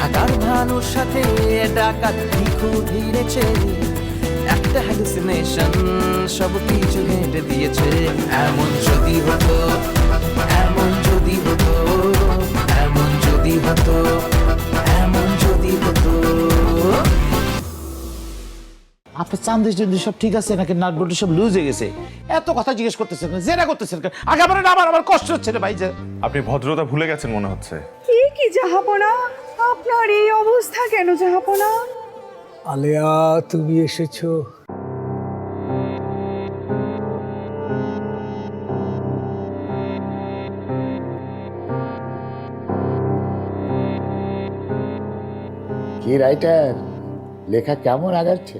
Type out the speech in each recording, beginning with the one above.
ঢাকার ভানুর সাথে ডাকাত ভিখু ভিড়েছে। একটা হ্যালুসিনেশন সব কিছু হেঁটে দিয়েছে। এমন যদি হতো, এমন যদি হতো, এমন যদি হতো, এমন যদি হতো। আপনার চান্দি চান্দি সব ঠিক আছে নাকি নাট বল্টু সব লুজ হয়ে গেছে? এত কথা জিজ্ঞেস করতেছেন না জেরা করতেছেন কেন? আগে আমার আমার আমার কষ্ট হচ্ছে রে ভাই যে আপনি ভদ্রতা ভুলে গেছেন মনে হচ্ছে। কি কি জাহাপনা? আপনার এই অবস্থা কেন জাহাপনা? আলেয়া তুমি এসেছ। কি রাইটার লেখা কেমন আগাচ্ছে?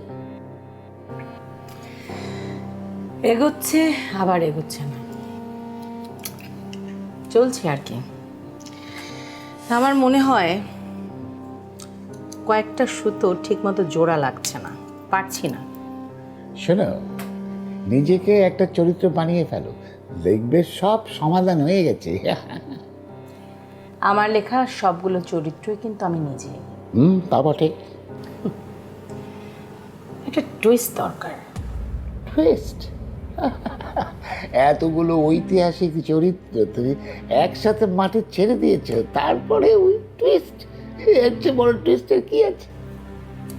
এগোচ্ছে আবার এগোচ্ছে না। চলছে আর কি। আমার মনে হয় কয়েকটা সুতো ঠিকমতো জোড়া লাগছে না পারছি না। শোনো নিজেকে একটা চরিত্র বানিয়ে ফেলো দেখবে সব সমাধান হয়ে গেছে। আমার লেখা সবগুলো চরিত্রই কিন্তু আমি নিজে হুম তা বটে। একটা টুইস্ট দরকার। টুইস্ট এতগুলো ঐতিহাসিক চরিত্র তুমি একসাথে মাঠে ছেড়ে দিয়েছ তারপরে ওই টুইস্ট এর চেয়ে বড় টুইস্টের কি আছে?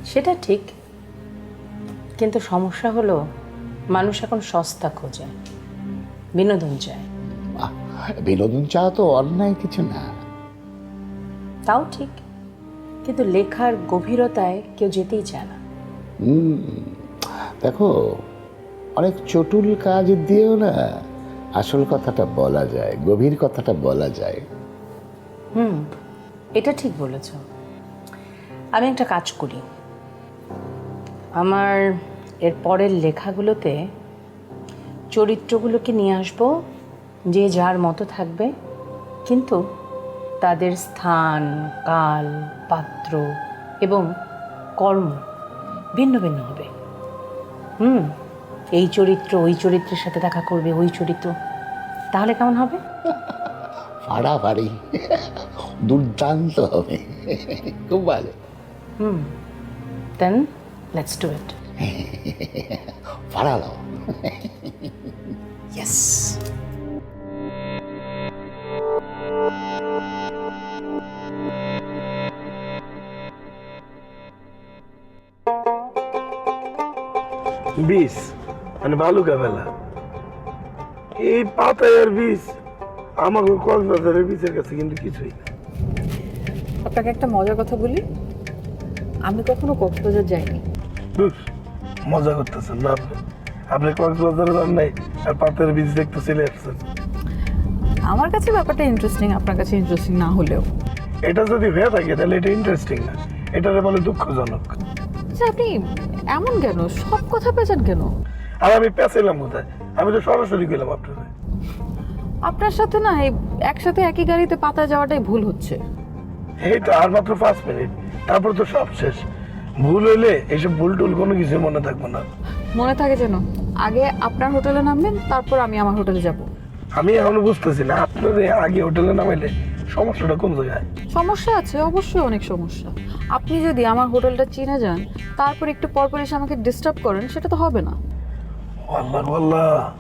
সেটা ঠিক কিন্তু সমস্যা হলো মানুষ এখন সস্তা খোঁজে বিনোদন চায়। বিনোদন চাওয়া তো অন্যায় কিছু না। তাও ঠিক কিন্তু লেখার গভীরতায় কেউ যেতেই চায় না। দেখো অনেক চটুল কাজ দিয়েও না আসল কথাটা বলা যায়, গভীর কথাটা বলা যায়। হুম, এটা ঠিক বলেছ। আমি একটা কাজ করি। আমার এর পরের লেখাগুলোতে চরিত্রগুলোকে নিয়ে আসব, যে যার মতো থাকবে, কিন্তু তাদের স্থান, কাল, পাত্র এবং কর্ম ভিন্ন ভিন্ন হবে। হুম। এই চরিত্র ওই চরিত্রের সাথে দেখা করবে ওই চরিত্র। তাহলে কেমন হবে? ফাড়াফাড়ি। দুর্দান্ত হবে। খুব ভালো। দেন লেটস ডু ইট ফাড়ালো। Yes. বিষ। মানে বালুকা বেলা এই পাতায় বীজ আমাকে কক্সবাজারের বীজের কাছে কিন্তু কিছুই না। আপনাকে একটা মজার কথা বলি। আমি কখনো কক্সবাজার যাইনি। ধুস, মজা করতেছেন না আপনি? আপনি কক্সবাজারে যান নাই আর পাতার বীজ দেখতে চলে আসছেন। আমার কাছে ব্যাপারটা ইন্টারেস্টিং আপনার কাছে ইন্টারেস্টিং না হলেও। এটা যদি হয়ে থাকে তাহলে এটা ইন্টারেস্টিং না। এটারে বলে দুঃখজনক। আচ্ছা আপনি এমন কেন? সব কথা পেয়েছেন কেন? আর আমি পেঁচাইলাম কোথায়? আমি তো সরাসরি গেলাম আপনার আপনার সাথে না এই একসাথে একই গাড়িতে পাতা যাওয়াটাই ভুল হচ্ছে। এই তো আর মাত্র পাঁচ মিনিট। তারপর তো সব শেষ। ভুল হইলে এইসব ভুল টুল কোনো কিছু মনে থাকবে না। মনে থাকে যেন আগে আপনার হোটেলে নামবেন তারপর আমি আমার হোটেলে যাব। আমি এখনও বুঝতেছি না আপনার আগে হোটেলে নামাইলে সমস্যাটা কোন জায়গায়? সমস্যা আছে অবশ্যই অনেক সমস্যা। আপনি যদি আমার হোটেলটা চিনে যান তারপর একটু পরপর এসে আমাকে ডিস্টার্ব করেন সেটা তো হবে না। আল্লাহ আল্লাহ।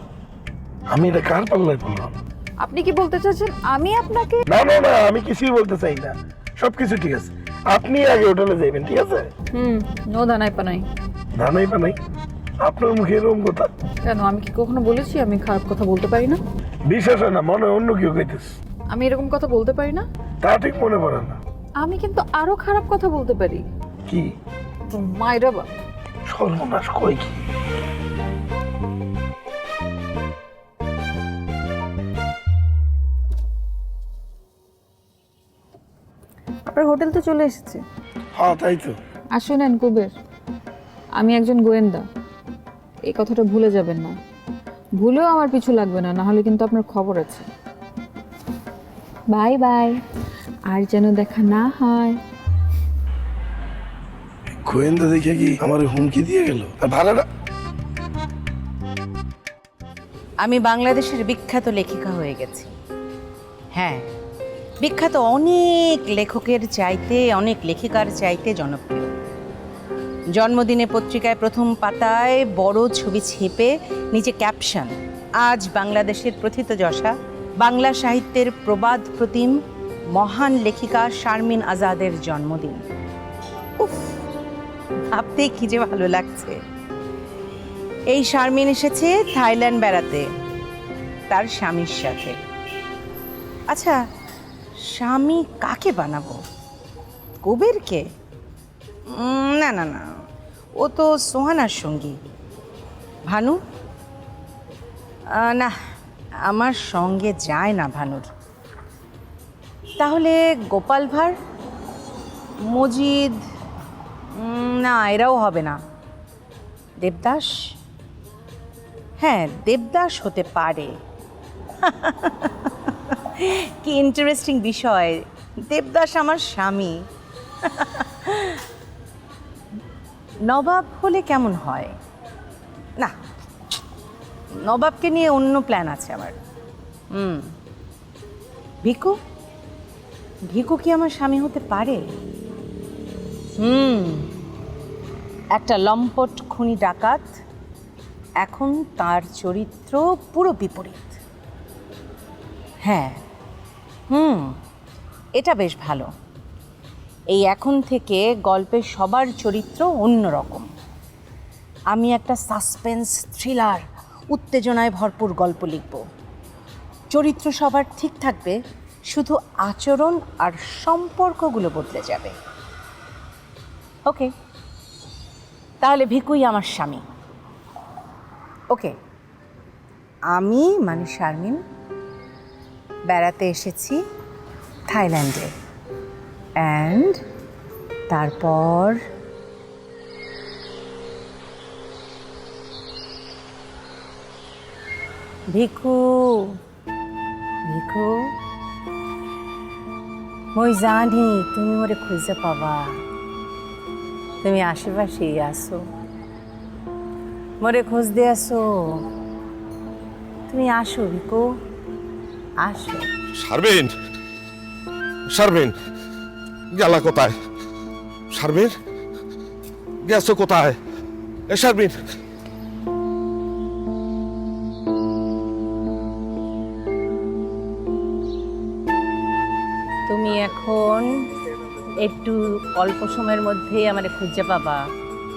আমি এটা কার পাল্লায় বললাম? আপনি কি বলতে চাচ্ছেন আমি আপনাকে? না না না আমি কিছুই বলতে চাই না। সব কিছু ঠিক আছে। আপনি আগে হোটেলে যাইবেন ঠিক আছে? হুম নো দানাই পানাই। ধানাই পানাই? আপনার মুখে এরকম কথা? কেন আমি কি কখনো বলেছি আমি খারাপ কথা বলতে পারি না? বিশ্বাস হয় না মনে অন্য কেউ কইতেছে। আমি এরকম কথা বলতে পারি না? তা ঠিক মনে পড়ে না। আমি কিন্তু আরও খারাপ কথা বলতে পারি। কি? মায়েরা বা সর্বনাশ কয় কি? আপনার হোটেল তো চলে এসেছে। হ্যাঁ তাই তো। আর শোনেন কুবের আমি একজন গোয়েন্দা। এই কথাটা ভুলে যাবেন না। ভুলেও আমার পিছু লাগবে না না হলে কিন্তু আপনার খবর আছে। Bye bye. আর যেন দেখা না হয়। গোয়েন্দা দেখে কি আমার হুমকি দিয়ে গেল? আর ভাড়াটা আমি বাংলাদেশের বিখ্যাত লেখিকা হয়ে গেছি। হ্যাঁ বিখ্যাত অনেক লেখকের চাইতে, অনেক লেখিকার চাইতে জনপ্রিয়। জন্মদিনে পত্রিকায় প্রথম পাতায় বড় ছবি ছেপে নিচে ক্যাপশন, আজ বাংলাদেশের প্রথিতযশা বাংলা সাহিত্যের প্রবাদ প্রতিম, মহান লেখিকা শারমিন আজাদের জন্মদিন। উফ কি যে ভালো লাগছে। এই শারমিন এসেছে থাইল্যান্ড বেড়াতে, তার স্বামীর সাথে। আচ্ছা স্বামী কাকে বানাবো? কুবেরকে? না না না। ও তো সোহানার সঙ্গী। ভানু? না, আমার সঙ্গে যায় না ভানুর। তাহলে গোপাল ভাঁড়, মজিদ না, এরাও হবে না। দেবদাস? হ্যাঁ দেবদাস হতে পারে। কি ইন্টারেস্টিং বিষয়। দেবদাস আমার স্বামী। নবাব হলে কেমন হয়? না, নবাবকে নিয়ে অন্য প্ল্যান আছে আমার। হুম। ভিকু? ভিকু কি আমার স্বামী হতে পারে? হুম। একটা লম্পট খুনি ডাকাত, এখন তার চরিত্র পুরো বিপরীত। হ্যাঁ। হুম, এটা বেশ ভালো। এই এখন থেকে গল্পের সবার চরিত্র অন্য রকম। আমি একটা সাসপেন্স থ্রিলার, উত্তেজনায় ভরপুর গল্প লিখব। চরিত্র সবার ঠিক থাকবে, শুধু আচরণ আর সম্পর্কগুলো বদলে যাবে। ওকে, তাহলে ভিকুই আমার স্বামী। ওকে, আমি মানে শারমিন বেড়াতে এসেছি থাইল্যান্ডে। অ্যান্ড তারপর ভিকু ভিকু, মই জানি তুমি মোরে খুঁজে পাবা। তুমি আশেপাশেই আসো মোরে খোঁজ দিয়ে আসো তুমি আসো ভিকু। আসো। শারমিন শারমিন গেলা কোথায়? শারমিন গেছো কোথায়? এ শারমিন। তুমি এখন একটু অল্প সময়ের মধ্যেই আমার খুঁজে পাবা।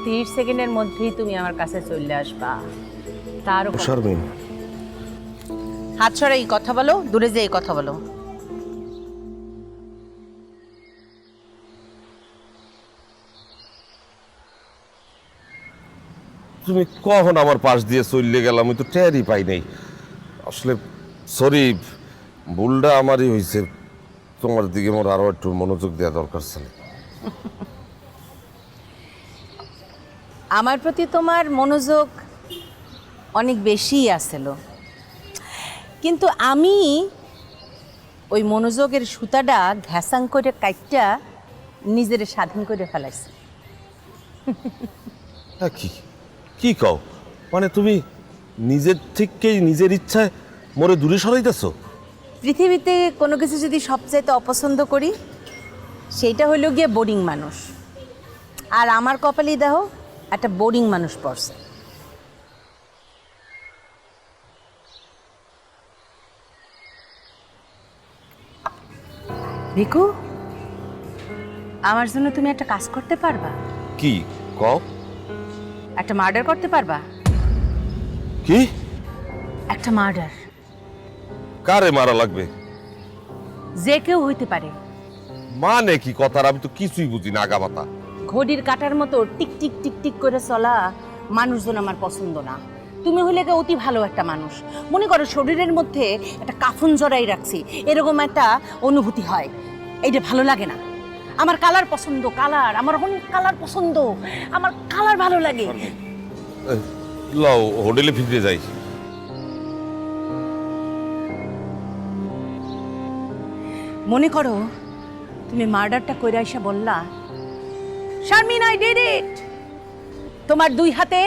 তিরিশ সেকেন্ডের মধ্যেই তুমি আমার কাছে চলে আসবা। তার উপর- হাত ছড়া এই কথা বলো দূরে যে এই কথা বলো। তুমি কখন আমার পাশ দিয়ে চললে গেলাম আমি তো টেরই পাই নাই। আসলে সরি ভুলটা আমারই হয়েছে তোমার দিকে মোর আরও একটু মনোযোগ দেওয়া দরকার ছিল আমার প্রতি তোমার মনোযোগ অনেক বেশিই আসছিল কিন্তু আমি ওই মনোযোগের সুতাটা ঘ্যাসাং করে কাইটটা নিজের স্বাধীন করে ফেলাইছি। কি? কি কও? মানে তুমি নিজের থেকেই নিজের ইচ্ছায় মরে দূরে সরাইতেছো? পৃথিবীতে কোনো কিছু যদি সবচাইতে অপছন্দ করি সেইটা হলো গিয়ে বোরিং মানুষ। আর আমার কপালেই দেখো একটা বোরিং মানুষ পড়ছে। ভিকু? আমার জন্য তুমি একটা কাজ করতে পারবা? কি? কও? একটা মার্ডার করতে পারবা? কি? একটা মার্ডার কারে মারা লাগবে? যে কেউ হইতে পারে। মানে কি কথার? আমি তো কিছুই বুঝি না আগামাতা ঘড়ির কাটার মতো টিক টিক টিক টিক করে চলা মানুষজন আমার পছন্দ না। তুমি হলে গিয়ে অতি ভালো একটা মানুষ। মনে করো শরীরের মধ্যে একটা কাফন জড়াই রাখছি এরকম একটা অনুভূতি হয়। এইটা ভালো লাগে না। আমার কালার পছন্দ কালার আমার অনেক কালার পছন্দ আমার কালার ভালো লাগে। লও হোটেলে ফিরে যাই। মনে করো তুমি মার্ডারটা কইরা এসে বললা শারমিন আই ডিড ইট তোমার দুই হাতে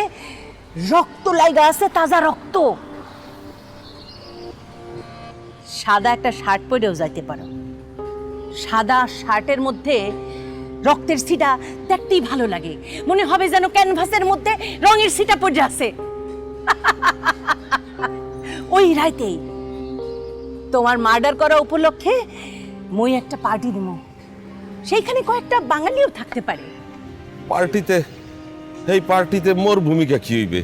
রক্ত লাইগা আছে, তাজা রক্ত। সাদা একটা শার্ট পরেও যাইতে পারো। সাদা শার্টের মধ্যে রক্তের সিটা দেখতেই ভালো লাগে। মনে হবে যেন ক্যানভাসের মধ্যে রঙের সিটা পড়ে আছে। ওই রাইতেই তোমার মার্ডার করা উপলক্ষে মই একটা পার্টি দিব সেইখানে কয়েকটা বাঙালিও থাকতে পারে। পার্টিতে এই পার্টিতে মোর ভূমিকা কি হইবে?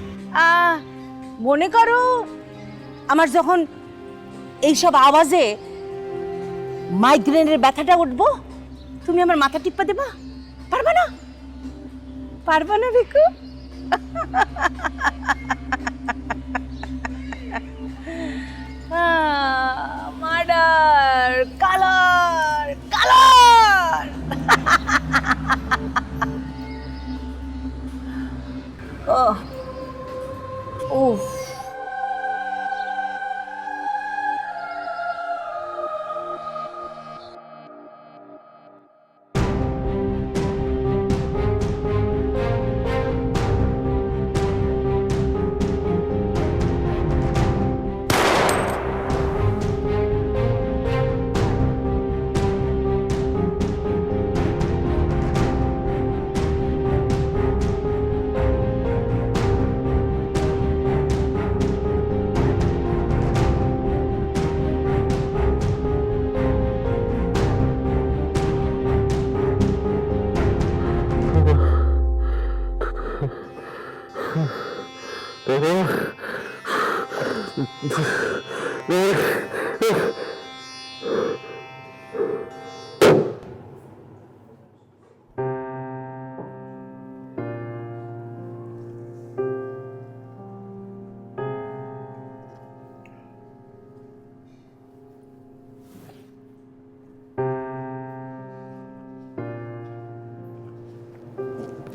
মনে করো আমার যখন এইসব আওয়াজে মাইগ্রেনের ব্যথাটা উঠবো, তুমি আমার মাথা টিপ্পা দেবা? পারবা না? পারবা না রিকু মার্ডার কালার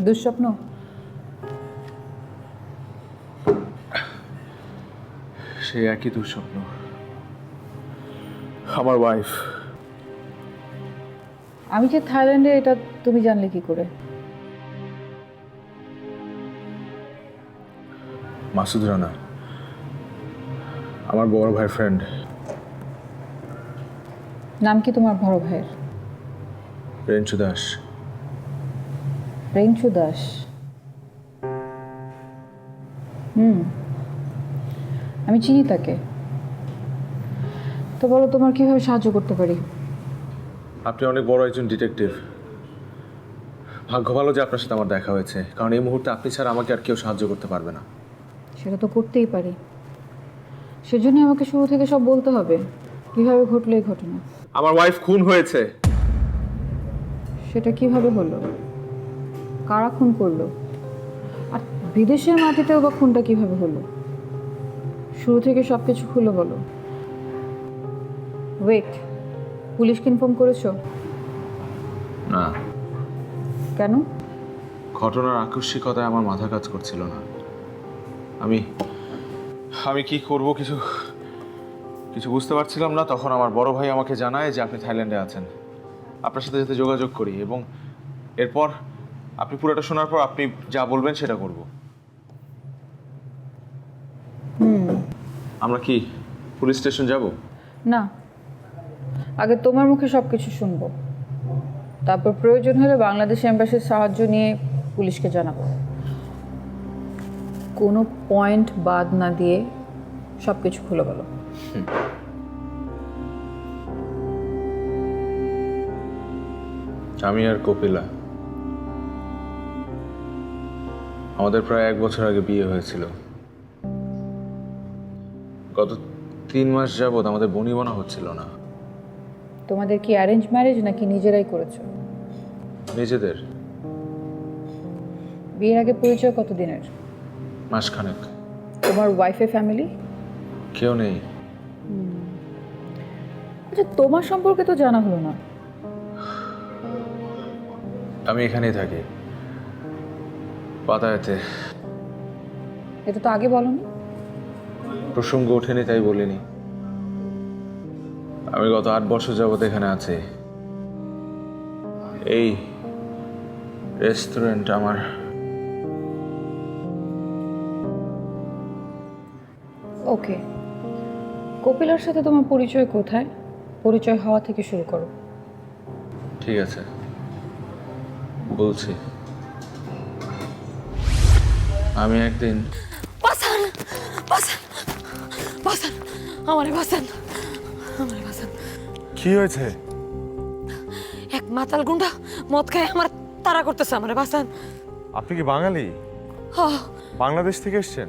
দুঃস্বপ্ন? সেই একই দুঃস্বপ্ন। আমার ওয়াইফ আমি যে থাইল্যান্ডে এটা তুমি জানলে কি করে? মাসুদ রানা আমার বড় ভাই ফ্রেন্ড নাম কি তোমার বড় ভাইয়ের? রেঞ্চু দাস। রেঞ্চু দাস হুম। আমি চিনি তাকে। তো বলো তোমার কীভাবে সাহায্য করতে পারি? আপনি অনেক বড় একজন ডিটেকটিভ। ভাগ্য ভালো যে আপনার সাথে আমার দেখা হয়েছে। কারণ এই মুহূর্তে আপনি ছাড়া আমাকে আর কেউ সাহায্য করতে পারবে না। সেটা তো করতেই পারি। সেজন্য আমাকে শুরু থেকে সব বলতে হবে। কীভাবে ঘটলো এই ঘটনা? আমার ওয়াইফ খুন হয়েছে। সেটা কীভাবে হলো? কারা খুন করল? আর বিদেশের মাটিতেও বা খুনটা কীভাবে হলো? শুরু থেকে সব কিছু খুলে বলো। ওয়েট পুলিশকে ইনফর্ম করেছ? না। কেন? ঘটনার আকস্মিকতায় আমার মাথা কাজ করছিল না। আমি আমি কি করব কিছু কিছু বুঝতে পারছিলাম না। তখন আমার বড় ভাই আমাকে জানায় যে আপনি থাইল্যান্ডে আছেন। আপনার সাথে যাতে যোগাযোগ করি এবং এরপর আপনি পুরোটা শোনার পর আপনি যা বলবেন সেটা করব। আমরা কি পুলিশ স্টেশন যাব? না। আগে তোমার মুখে সব কিছু শুনব। তারপর প্রয়োজন হলে বাংলাদেশ এম্বাসির সাহায্য নিয়ে পুলিশকে জানাব। কোনো পয়েন্ট বাদ না দিয়ে সব কিছু খুলে বলো। আমি আর কপিলা। আমাদের প্রায় এক বছর আগে বিয়ে হয়েছিল। গত তিন মাস যাবৎ আমাদের বনিবনা হচ্ছিল না। তোমাদের কি অ্যারেঞ্জ ম্যারেজ নাকি নিজেরাই করেছ? নিজেদের। বিয়ের আগে পরিচয় কতদিনের? মাসখানেক। তোমার ওয়াইফের ফ্যামিলি কেউ নেই। আচ্ছা তোমার সম্পর্কে তো জানা হলো না। আমি এখানেই থাকি। পাতায়াতে। এটা তো আগে বলনি। প্রসঙ্গ ওঠেনি তাই বলিনি। আমি গত আট বছর যাবত এখানে আছি। এই রেস্টুরেন্ট আমার। ওকে। কপিলার সাথে তোমার পরিচয় কোথায়? পরিচয় হওয়া থেকে শুরু করো। ঠিক আছে। বলছি। আমি একদিন বাসান বাসান বাসান আমারে বাসান আমারে বাসান। কি হয়েছে? এক মাতাল গুন্ডা মদ খায় আমার তারা করতেছে আমারে বাসান। আপনি কি বাঙালি? হ। বাংলাদেশ থেকে এসেছেন?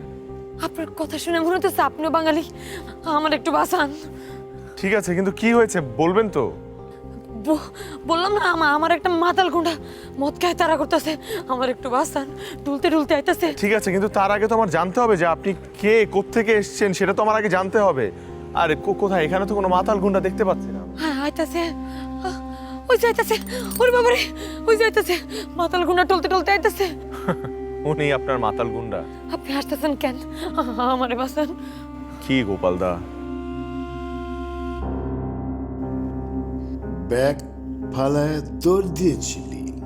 আপনার কথা শুনে মনে হতেছে আপনিও বাঙালি আমার একটু বাসান। ঠিক আছে কিন্তু কি হয়েছে? বলবেন তো। বললাম না আমার আমার একটা মাতাল গুন্ডা মদ খায় তারা করতেছে। আমার একটু বাসান ডুলতে ডুলতে আইতাছে। ঠিক আছে কিন্তু তার আগে তো আমার জানতে হবে যে আপনি কে কোত্থেকে এসেছেন সেটা তো আমার আগে জানতে হবে। আরে কোথায়? এখানে তো কোনো মাতাল গুন্ডা দেখতে পাচ্ছি না। হ্যাঁ আইতাছে। ওই যাইতাছে ওরে বাবারে ওই যাইতাছে মাতাল গুন্ডা টলতে টলতে আইতাছে। উনি আপনার মাতাল গুন্ডা। আপনি হাসতেছেন কেন? আমারে বাসান কি গোপাল ব্যাগ ফালায় দৌড় দিয়েছিলি।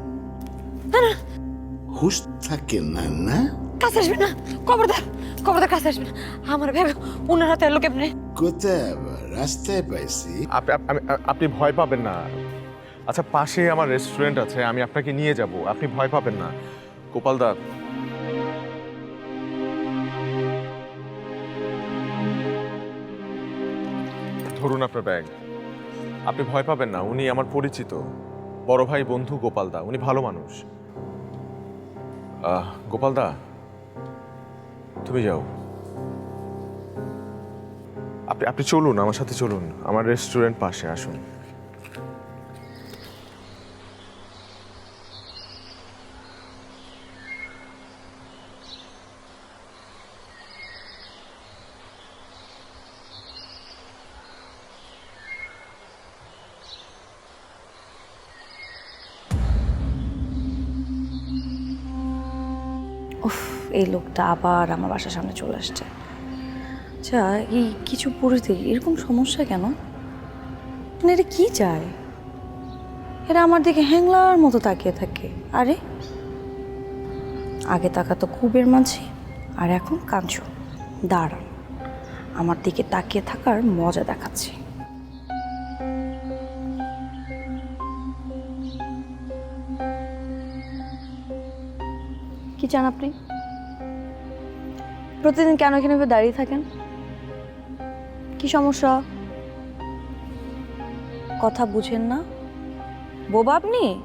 হুশ থাকে না না? কাছে আসবে না। খবরদার খবরদার কাছে আসবে না। আমার ভেবে ওনার হাতে এলো কেমনে? কোথায় আবার? রাস্তায় পাইছি। আপনি আপ- আমি- আ- আপনি ভয় পাবেন না। আচ্ছা পাশে আমার রেস্টুরেন্ট আছে আমি আপনাকে নিয়ে যাব। আপনি ভয় পাবেন না। গোপাল দা। ধরুন আপনার ব্যাগ। আপনি ভয় পাবেন না, উনি আমার পরিচিত। বড় ভাই বন্ধু গোপালদা উনি ভালো মানুষ। গোপালদা তুমি যাও। আপনি আপনি চলুন, আমার সাথে চলুন, আমার রেস্টুরেন্ট পাশে, আসুন। এই লোকটা আবার আমার বাসার সামনে চলে আসছে। আচ্ছা এই কিছু পুরুষদের এরকম সমস্যা কেন? মানে এটা কী চায়? এরা আমার দিকে হ্যাংলার মতো তাকিয়ে থাকে। আরে, আগে তাকাতো কুবের মাঝি, আর এখন কাঞ্চু। দাঁড়ান আমার দিকে তাকিয়ে থাকার মজা দেখাচ্ছে। কি চান আপনি? প্রতিদিন কেন এখানে দাঁড়িয়ে থাকেন? কি সমস্যা? কথা বুঝেন না। বোবা আপনি?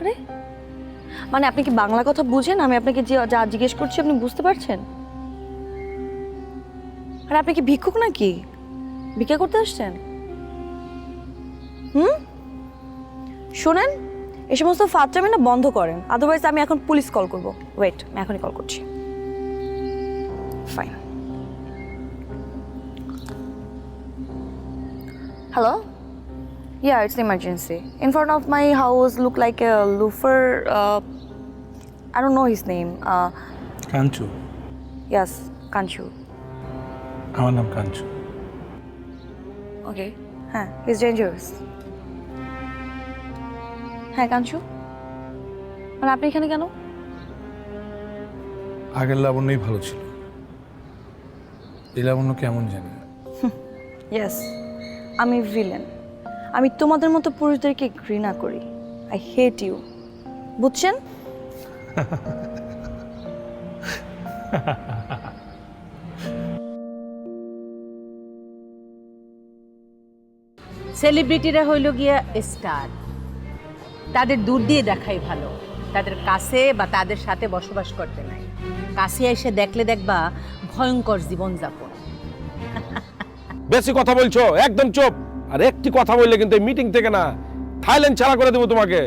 আরে মানে আপনি কি বাংলা কথা বুঝেন? আমি আপনাকে যে যা জিজ্ঞেস করছি আপনি বুঝতে পারছেন? আরে, আপনি কি ভিক্ষুক নাকি? ভিক্ষা করতে আসছেন? হুম? শোনেন, এ সমস্ত না বন্ধ করেন। আদারওয়াইজ আমি এখন পুলিশ কল করব। ওয়েট আমি এখনই কল করছি। Fine hello Yeah, it's emergency. In front of my house look like a loafer. Uh, I don't know his name. Uh, Kanchu yes, Kanchu. আমার নাম কাঞ্চু Okay. হ্যাঁ he's dangerous. হ্যাঁ কাঞ্চু মানে আপনি এখানে কেন আগের লাবণ্যই ভালো ছিল কেমন জানি? ইয়েস আমি ভিলেন আমি তোমাদের মতো পুরুষদেরকে ঘৃণা করি। আই হেট ইউ বুঝছেন? সেলিব্রিটিরা হইল গিয়া স্টার তাদের দূর দিয়ে দেখাই ভালো। তাদের কাছে বা তাদের সাথে বসবাস করতে নাই। কাছে এসে দেখলে দেখবা ভয়ঙ্কর জীবনযাপন। বেশি কথা বলছো? একদম চুপ। আর একটি কথা বললে কিন্তু মিটিং থেকে না থাইল্যান্ড ছাড়া করে দেবো তোমাকে।